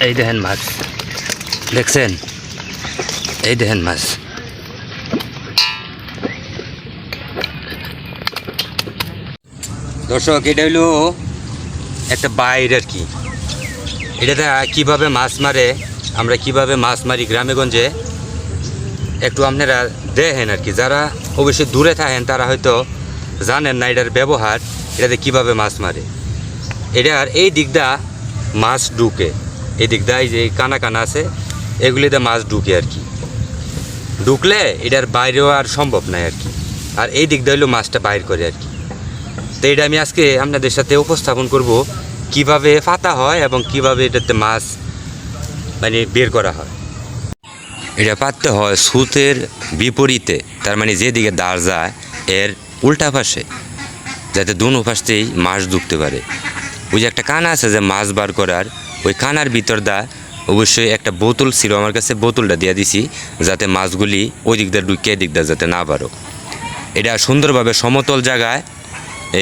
এই দেখেন মাছ। দেখছেন? এই দেখেন মাছ। দর্শক, এটা হইল একটা বাইর আর কি। এটাতে কীভাবে মাছ মারে, আমরা কীভাবে মাছ মারি গ্রামে গঞ্জে একটু আপনারা দেখেন আর কি। যারা অবশ্যই দূরে থাকেন, তারা হয়তো জানেন না এটার ব্যবহার, এটাতে কীভাবে মাছ মারে। এটার এই দিকটা মাছ ঢুকে। এই এই যে কানা কানা আছে, এগুলিতে মাছ ঢুকে আর কি। ঢুকলে এটার বাইরেও আর সম্ভব নয় আর কি। আর এই দিকটা হইল মাছটা বাইর করে আর কি। তো এটা আমি আজকে আপনাদের সাথে উপস্থাপন করব, কীভাবে ফাতা হয় এবং কীভাবে এটাতে মাছ মানে বের করা হয়। এটা পাততে হয় সুতের বিপরীতে, তার মানে যেদিকে দাঁড় যায়, এর উল্টা পাশে, যাতে দুনো পাশতেই মাছ ঢুকতে পারে। ওই যে একটা কানা আছে যে মাছ বার করার ওই কানার ভিতর দা অবশ্যই একটা বোতল ছিল, আমার কাছে বোতলটা দিয়ে দিছি, যাতে মাছগুলি ওই দিক দিয়ে ঢুকে দিক দিয়ে যাতে না পারো। এটা সুন্দরভাবে সমতল জায়গায়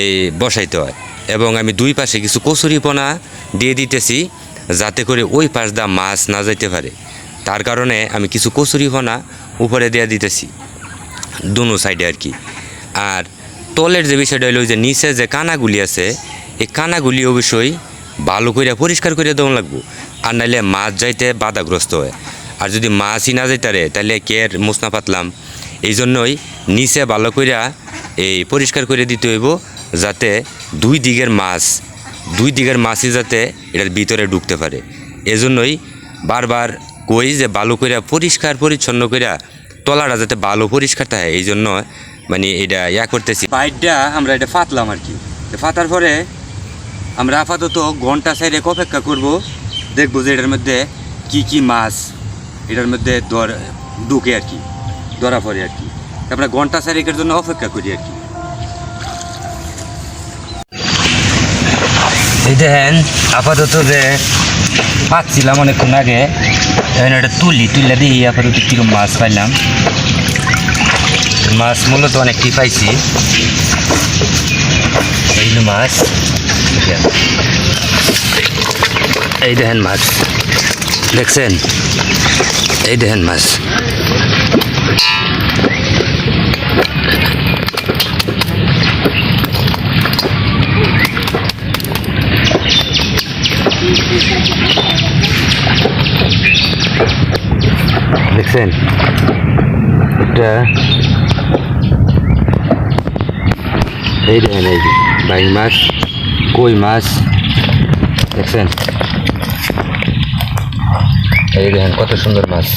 এই বসাইতে হয় এবং আমি দুই পাশে কিছু কচুরিপনা দিয়ে দিতেছি, যাতে করে ওই পাশ দা মাছ না যাইতে পারে। তার কারণে আমি কিছু কচুরিপনা উপরে দিয়ে দিতেছি, দুনো সাইডে আর কি। আর তলের যে বিষয়টা হলো যে নিচে যে কানাগুলি আছে, এই কানাগুলি অবশ্যই ভালো করে পরিষ্কার করে দেওয়া লাগবো। আর নাইলে মাছ যাইতে বাধাগ্রস্ত হয়। আর যদি মাছই না যাইতারে তাহলে কের মুসনা পাতলাম? এই জন্যই নিচে ভালো কইরা এই পরিষ্কার করে দিতে হইব, যাতে দুই দিকের মাছ, দুই দিকের মাছই যাতে এটার ভিতরে ঢুকতে পারে। এজন্যই বারবার কই যে ভালো কইরা পরিষ্কার পরিচ্ছন্ন কইরা তলাটা যাতে ভালো পরিষ্কার থাকে এই জন্য মানে এটা ইয়া করতেছি। বাইরটা আমরা এটা ফাতলাম আর কি। ফাতার পরে আমরা আপাতত ঘণ্টা সাইডে অপেক্ষা করব। দেখব যে এটার মধ্যে কি কি মাছ, এটার মধ্যে ধর ঢুকে আর কি, ধরা পড়ে আর কি। আমরা ঘণ্টা সাইডের জন্য অপেক্ষা করি আর কি। এই দেখেন, আপাতত যে পাচ্ছিলাম অনেকক্ষণ আগে, এখন এটা তুলি, তুলে দিই আপাতত কীরকম মাছ পাইলাম। মাছ মূলত অনেকটি পাইছি। এই হলো মাছ এই দেখেন মাছ দেখছেন এই দেখেন মাছ দেখছেন এটা এই দেখেন এই যে বাইং মাছ কই মাছ? দেখছেন? এই দেখেন কত সুন্দর মাছ।